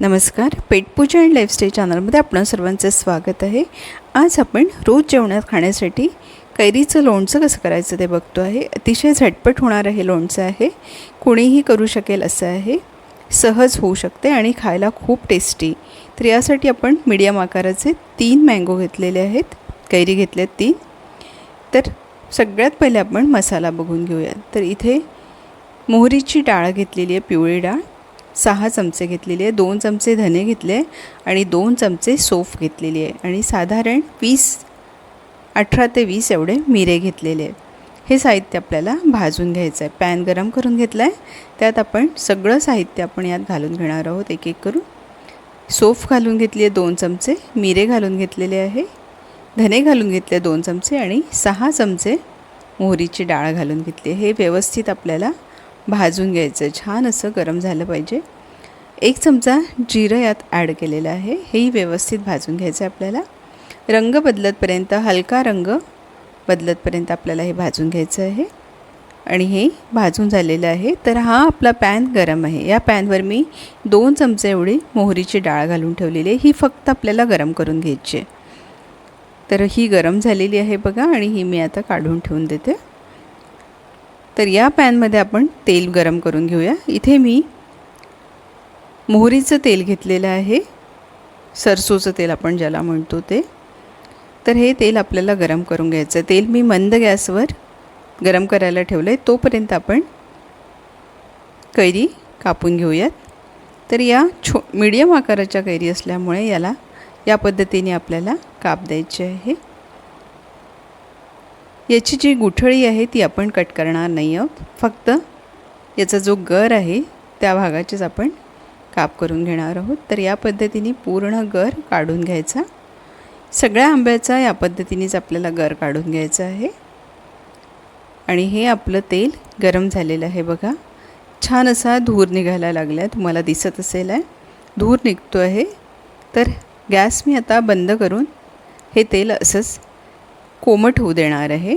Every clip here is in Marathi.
नमस्कार. पेटपूजा अँड लाईफस्टाईल चॅनलमध्ये आपणा सर्वांचं स्वागत आहे. आज आपण रोज जेवणात खाण्यासाठी कैरीचं लोणचं कसं करायचं ते बघतो आहे. अतिशय झटपट होणारं हे लोणचं आहे. कुणीही करू शकेल असं आहे. सहज होऊ शकते आणि खायला खूप टेस्टी. तर यासाठी आपण मीडियम आकाराचे तीन मँगो घेतलेले आहेत. कैरी घेतल्यात तीन. तर सगळ्यात पहिले आपण मसाला बघून घेऊया तर इथे मोहरीची डाळ घेतलेली आहे पिवळी डाळ. सहा चमचे घेतलेले आहे दोन चमचे धने घेतले आणि दोन चमचे सोफ घेतलेली आहे. आणि साधारण वीस अठरा ते वीस एवढे मिरे घेतलेले आहे. हे साहित्य आपल्याला भाजून घ्यायचं आहे पॅन गरम करून घेतला आहे त्यात आपण सगळं साहित्य आपण यात घालून घेणार आहोत एक एक करून. सोफ घालून घेतली आहे दोन चमचे मिरे घालून घेतलेले आहे धने घालून घेतले दोन चमचे आणि सहा चमचे मोहरीची डाळ घालून घेतली हे व्यवस्थित आपल्याला भाजून घ्यायचं. छान असं गरम झालं पाहिजे. एक चमचा जिरं यात ॲड केलेलं आहे. हेही व्यवस्थित भाजून घ्यायचं आहे आपल्याला. रंग बदलतपर्यंत हलका रंग बदलतपर्यंत आपल्याला हे भाजून घ्यायचं आहे. आणि हे भाजून झालेलं आहे. तर हा आपला पॅन गरम आहे. या पॅनवर मी दोन चमचे एवढी मोहरीची डाळ घालून ठेवलेली आहे. ही फक्त आपल्याला गरम करून घ्यायची आहे. तर ही गरम झालेली आहे बघा. आणि ही मी आता काढून ठेवून देते. तर या पॅनमध्ये आपण तेल गरम करून घेऊया. इथे मी मोहरीचं तेल घेतलेलं आहे. सरसोचं तेल आपण ज्याला म्हणतो ते. तर हे तेल आपल्याला गरम करून घ्यायचं आहे. तेल मी मंद गॅसवर गरम करायला ठेवलं आहे तोपर्यंत आपण कैरी कापून घेऊयात. तर या छो मीडियम आकाराच्या कैरी असल्यामुळे याला या पद्धतीने आपल्याला काप द्यायचे आहे. याची जी गुठळी आहे ती आपण कट करणार नाही आहोत फक्त याचा जो गर आहे त्या भागाचेच आपण काप करून घेणार आहोत. तर या पद्धतीने पूर्ण गर काढून घ्यायचा. सगळ्या आंब्याचा या पद्धतीनेच आपल्याला गर काढून घ्यायचा आहे. आणि हे आपलं तेल गरम झालेलं आहे बघा. छान असा धूर निघायला लागला आहे तुम्हाला दिसत असेल आहे. धूर निघतो आहे तर गॅस मी आता बंद करून हे तेल असंच कोमट होऊ देणार आहे.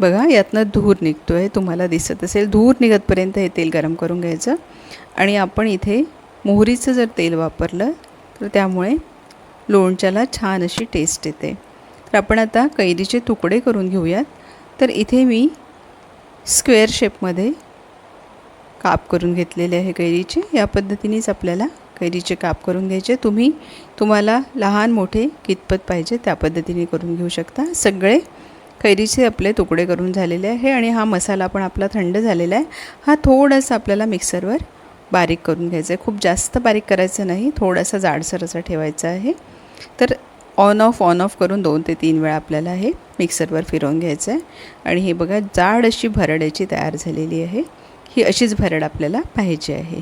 बघा यातनं धूर निघतो आहे तुम्हाला दिसत असेल. धूर निघतपर्यंत हे तेल गरम करून घ्यायचं. आणि आपण इथे मोहरीचं जर तेल वापरलं तर त्यामुळे लोणच्याला छान अशी टेस्ट येते. तर आपण आता कैरीचे तुकडे करून घेऊयात. तर इथे मी स्क्वेअर शेपमध्ये काप करून घेतलेले आहे कैरीचे. या पद्धतीनेच आपल्याला कैरीचे काप करून घ्यायचे. तुम्ही तुम्हाला लहान मोठे कितपत पाहिजे त्या पद्धतीने करून घेऊ शकता. सगळे कैरीचे आपले तुकडे करून झालेले आहे आणि हा मसाला पण आपला थंड झालेला आहे. हा थोडासा आपल्याला मिक्सरवर बारीक करून घ्यायचा आहे. खूप जास्त बारीक करायचं नाही थोडासा जाडसर असा ठेवायचा आहे. तर ऑन ऑफ ऑन ऑफ करून दोन ते तीन वेळा आपल्याला हे मिक्सरवर फिरवून घ्यायचं आहे. आणि हे बघा जाड अशी भरड याची तयार झालेली आहे. ही अशीच भरड आपल्याला पाहिजे आहे.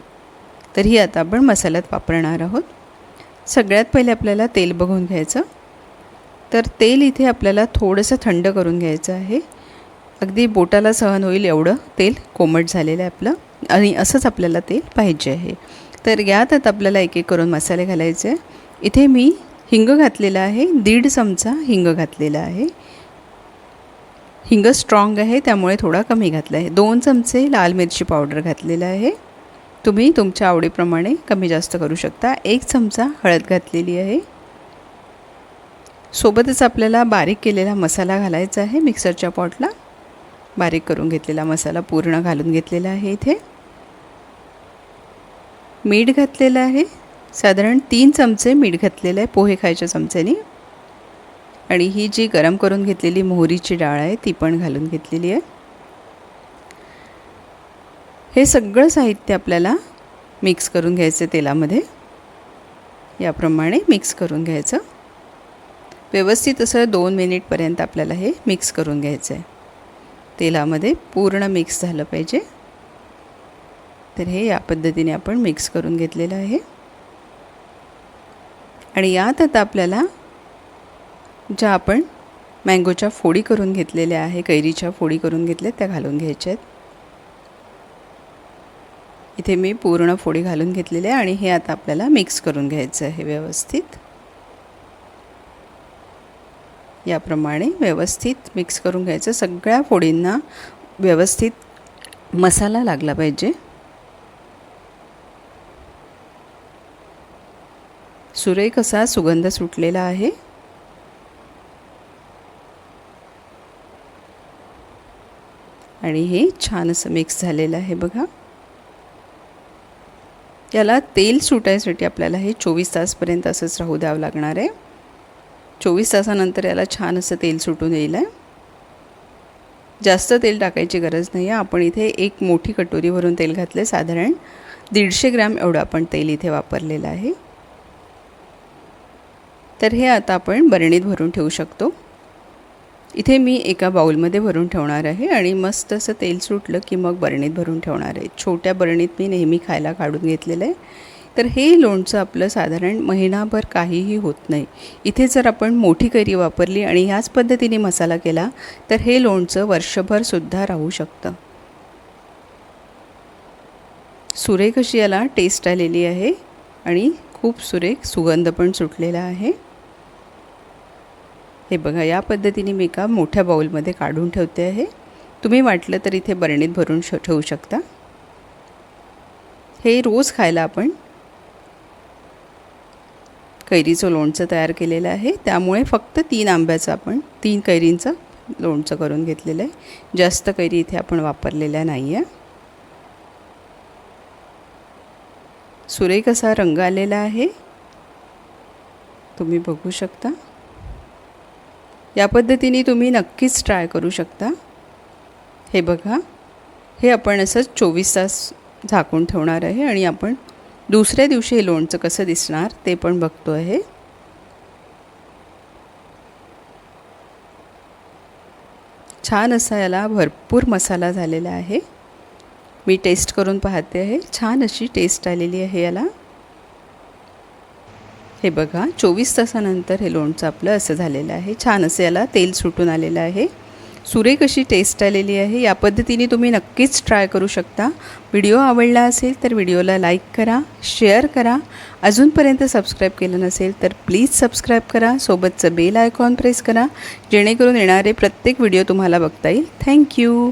तर ही आता आपण मसाल्यात वापरणार आहोत. सगळ्यात पहिले आपल्याला तेल बघून घ्यायचं. तर तेल इथे आपल्याला थोडंसं थंड करून घ्यायचं आहे. अगदी बोटाला सहन होईल एवढं तेल कोमट झालेलं आहे आपलं. आणि असंच आपल्याला तेल पाहिजे आहे. तर यात आता आपल्याला एक एक करून मसाले घालायचे आहे. इथे मी हिंग घातलेला आहे. दीड चमचा हिंग घातलेला आहे. हिंग स्ट्रॉंग आहे त्यामुळे थोडा कमी घातला आहे. दोन चमचे लाल मिरची पावडर घातलेला आहे. तुम्ही तुमच्या आवडीप्रमाणे कमी जास्त करू शकता. एक चमचा हळद घातलेली आहे. सोबतच आपल्याला बारीक केलेला मसाला घालायचा आहे मिक्सरच्या पॉटला. बारीक करून घेतलेला मसाला पूर्ण घालून घेतलेला आहे इथे. मीठ घातलेलं आहे. साधारण तीन चमचे मीठ घातलेलं आहे पोहे खायच्या चमच्याने. आणि ही जी गरम करून घेतलेली मोहरीची डाळ आहे ती पण घालून घेतलेली आहे. हे सगळं साहित्य आपल्याला मिक्स करून घ्यायचं तेलामध्ये. याप्रमाणे मिक्स करून घ्यायचं. व्यवस्थित असं दोन मिनिटपर्यंत आपल्याला हे मिक्स करून घ्यायचं आहे तेलामध्ये पूर्ण मिक्स झालं पाहिजे. तर हे या पद्धतीने आपण मिक्स करून घेतलेलं आहे. आणि यात आता आपल्याला ज्या आपण मँगोच्या फोडी करून घेतलेल्या आहे कैरीच्या फोडी करून घेतल्या त्या घालून घ्यायच्या आहेत इथे मी पूर्ण फोडी घालून घेतलेले आहे आणि हे आता आपल्याला मिक्स करून घ्यायचं आहे व्यवस्थित. याप्रमाणे व्यवस्थित मिक्स करून घ्यायचं. सगळ्या फोडींना व्यवस्थित मसाला लागला पाहिजे. सुरेख असा सुगंध सुटलेला आहे. आणि हे छान असं मिक्स झालेलं आहे बघा. याला तेल सुटायसाठी आपल्याला हे चोवीस तासपर्यंत असंच राहू द्यावं लागणार आहे. चोवीस तासानंतर याला छान असं तेल सुटून येईल आहे. जास्त तेल टाकायची गरज नाही आहे. आपण इथे एक मोठी कटोरी भरून तेल घातलं साधारण दीडशे ग्रॅम एवढं आपण तेल इथे वापरलेलं आहे. तर हे आता आपण बरणीत भरून ठेवू शकतो. इथे मी एका बाऊलमध्ये भरून ठेवणार आहे आणि मस्त असं तेल सुटलं की मग बरणीत भरून ठेवणार आहे. छोट्या बरणीत मी नेहमी खायला काढून घेतलेलं आहे. तर हे लोणचं आपलं साधारण महिनाभर काहीही होत नाही. इथे जर आपण मोठी कैरी वापरली आणि ह्याच पद्धतीने मसाला केला तर हे लोणचं वर्षभरसुद्धा राहू शकतं. सुरेख अशी याला टेस्ट आलेली आहे आणि खूप सुरेख सुगंध पण सुटलेला आहे. हे बघा या पद्धतीने मी एका मोठ्या बाऊलमध्ये काढून ठेवते आहे. तुम्ही वाटलं तर इथे बरणीत भरून श ठेवू शकता. हे रोज खायला आपण कैरीचं लोणचं तयार केलेलं आहे. त्यामुळे फक्त तीन आंब्याचं आपण तीन कैरींचं लोणचं करून घेतलेलं आहे. जास्त कैरी इथे आपण वापरलेल्या नाही आहे सुरेख असा रंग आलेला आहे. तुम्ही बघू शकता. या पद्धतीने तुम्ही नक्कीच ट्राय करू शकता. हे बघा. हे आपण असंच चोवीस तास झाकून ठेवणार आहे आणि आपण दुसऱ्या दिवशी हे लोणचं कसं दिसणार ते पण बघतो आहे. छान असा याला भरपूर मसाला झालेला आहे. मी टेस्ट करून पाहते आहे. छान अशी टेस्ट आलेली आहे याला. हे बघा चोवीस तासानंतर हे लोणचं आपलं असं झालेलं आहे. छान असं याला तेल सुटून आलेलं आहे. सुरे कशी टेस्ट आलेली आहे. या पद्धतीने तुम्ही नक्कीच ट्राय करू शकता. व्हिडिओ आवडला असेल तर व्हिडिओला लाईक करा शेअर करा. अजूनपर्यंत सबस्क्राईब केलं नसेल तर प्लीज सबस्क्राईब करा. सोबतचं बेल आयकॉन प्रेस करा. जेणेकरून येणारे प्रत्येक व्हिडिओ तुम्हाला बघता येईल. थँक्यू